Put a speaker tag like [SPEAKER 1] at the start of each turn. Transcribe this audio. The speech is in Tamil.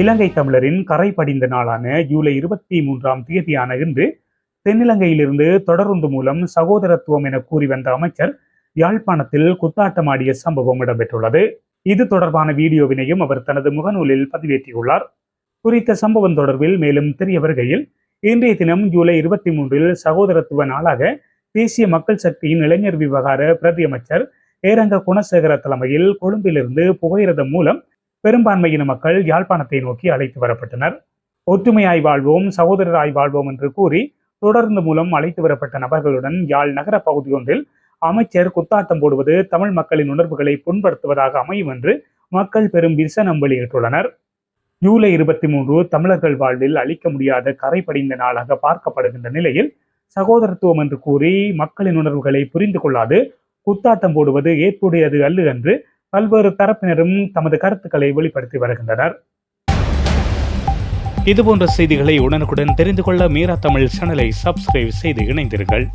[SPEAKER 1] இலங்கை தமிழரின் கரை படிந்த நாளான ஜூலை இருபத்தி மூன்றாம் தேதியான இன்று தென்னிலங்கையிலிருந்து தொடருந்து மூலம் சகோதரத்துவம் என கூறி வந்த அமைச்சர் யாழ்ப்பாணத்தில் குத்தாட்டமாடிய சம்பவம் இடம்பெற்றுள்ளது. இது தொடர்பான வீடியோவினையும் அவர் தனது முகநூலில் பதிவேற்றியுள்ளார். குறித்த சம்பவம் தொடர்பில் மேலும் தெரிய வருகையில் இன்றைய தினம் ஜூலை இருபத்தி மூன்றில் சகோதரத்துவ நாளாக தேசிய மக்கள் சக்தியின் இளைஞர் விவகார பிரதி அமைச்சர் ஏரங்க குணசேகர தலைமையில் கொழும்பிலிருந்து புகையிரதம் மூலம் பெரும்பான்மையின மக்கள் யாழ்ப்பாணத்தை நோக்கி அழைத்து வரப்பட்டனர். ஒற்றுமையாய் வாழ்வோம் சகோதரராய் வாழ்வோம் என்று கூறி தொடர்ந்து மூலம் அழைத்து வரப்பட்ட நபர்களுடன் யாழ் நகர பகுதியொன்றில் அமைச்சர் குத்தாட்டம் போடுவது தமிழ் மக்களின் உணர்வுகளை புண்படுத்துவதாக அமையும் என்று மக்கள் பெரும் விசனம் வெளியிட்டுள்ளனர். ஜூலை இருபத்தி மூன்று தமிழர்கள் வாழ்வில் அழிக்க முடியாத கரை படிந்த நாளாக பார்க்கப்படுகின்ற நிலையில் சகோதரத்துவம் என்று கூறி மக்களின் உணர்வுகளை புரிந்து கொள்ளாது குத்தாட்டம் போடுவது ஏற்புடையது அல்ல என்று பல்வேறு தரப்பினரும் தமது கருத்துக்களை வெளிப்படுத்தி வருகின்றனர். இதுபோன்ற செய்திகளை உடனுக்குடன் தெரிந்து கொள்ள மீரா தமிழ் சேனலை சப்ஸ்கிரைப் செய்து இணைந்தீர்கள்